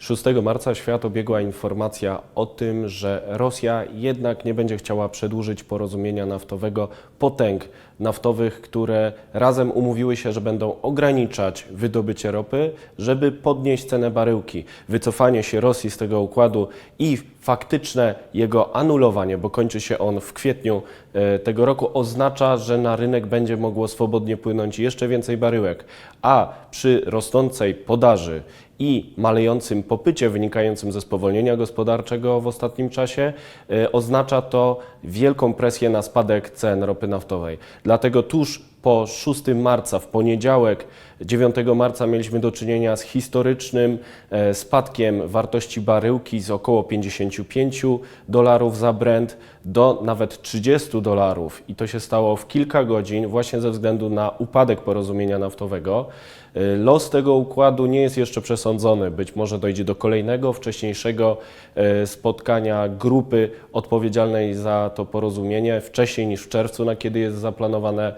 6 marca świat obiegła informacja o tym, że Rosja jednak nie będzie chciała przedłużyć porozumienia naftowego potęg naftowych, które razem umówiły się, że będą ograniczać wydobycie ropy, żeby podnieść cenę baryłki. Wycofanie się Rosji z tego układu i faktyczne jego anulowanie, bo kończy się on w kwietniu e, tego roku, oznacza, że na rynek będzie mogło swobodnie płynąć jeszcze więcej baryłek, a przy rosnącej podaży i malejącym popycie wynikającym ze spowolnienia gospodarczego w ostatnim czasie e, oznacza to wielką presję na spadek cen ropy naftowej. Dlatego tuż po 6 marca, w poniedziałek 9 marca mieliśmy do czynienia z historycznym e, spadkiem wartości baryłki z około 55 dolarów za Brent do nawet 30 dolarów i to się stało w kilka godzin właśnie ze względu na upadek porozumienia naftowego. E, Los tego układu nie jest jeszcze przesądzony. Być może dojdzie do kolejnego, wcześniejszego e, spotkania grupy odpowiedzialnej za to porozumienie wcześniej niż w czerwcu, na kiedy jest zaplanowane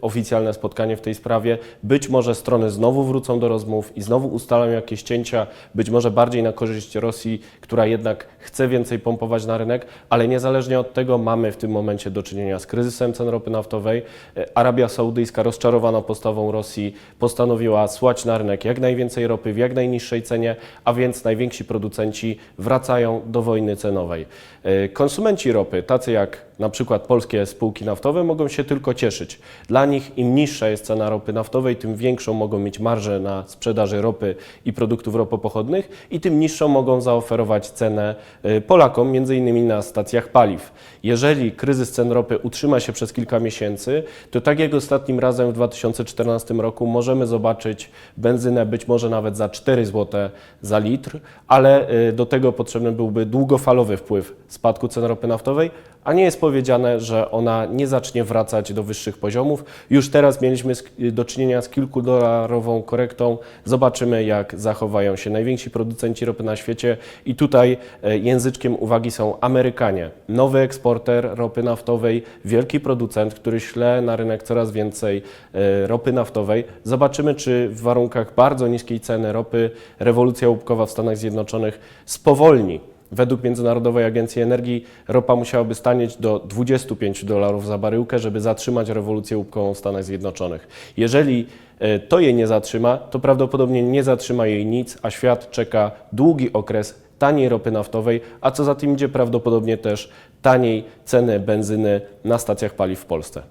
oficjalne spotkanie w tej sprawie. Być może strony znowu wrócą do rozmów i znowu ustalą jakieś cięcia, być może bardziej na korzyść Rosji, która jednak chce więcej pompować na rynek, ale niezależnie od tego mamy w tym momencie do czynienia z kryzysem cen ropy naftowej. E, Arabia Saudyjska, rozczarowana postawą Rosji, postanowiła słać na rynek jak najwięcej ropy w jak najniższej cenie, a więc najwięksi producenci wracają do wojny cenowej. E, Konsumenci ropy, tacy jak na przykład polskie spółki naftowe, mogą się tylko cieszyć. Dla nich im niższa jest cena ropy naftowej, tym większą mogą mieć marżę na sprzedaży ropy i produktów ropopochodnych i tym niższą mogą zaoferować cenę e, Polakom, między innymi na stacjach paliw. Jeżeli kryzys cen ropy utrzyma się przez kilka miesięcy, to tak jak ostatnim razem w 2014 roku możemy zobaczyć benzynę być może nawet za 4 zł za litr, ale e, do tego potrzebny byłby długofalowy wpływ spadku cen ropy naftowej, a nie jest powiedziane, że ona nie zacznie wracać do wyższych poziomów. Już teraz mieliśmy do czynienia z kilkudolarową korektą. Zobaczymy, jak zachowają się najwięksi producenci ropy na świecie. I tutaj e, języczkiem uwagi są Amerykanie. Nowy eksporter ropy naftowej, wielki producent, który śle na rynek coraz więcej e, ropy naftowej. Zobaczymy, czy w warunkach bardzo niskiej ceny ropy rewolucja łupkowa w Stanach Zjednoczonych spowolni. Według Międzynarodowej Agencji Energii ropa musiałaby stanieć do 25 dolarów za baryłkę, żeby zatrzymać rewolucję łupkową w Stanach Zjednoczonych. Jeżeli e, to jej nie zatrzyma, to prawdopodobnie nie zatrzyma jej nic, a świat czeka długi okres taniej ropy naftowej, a co za tym idzie prawdopodobnie też taniej ceny benzyny na stacjach paliw w Polsce.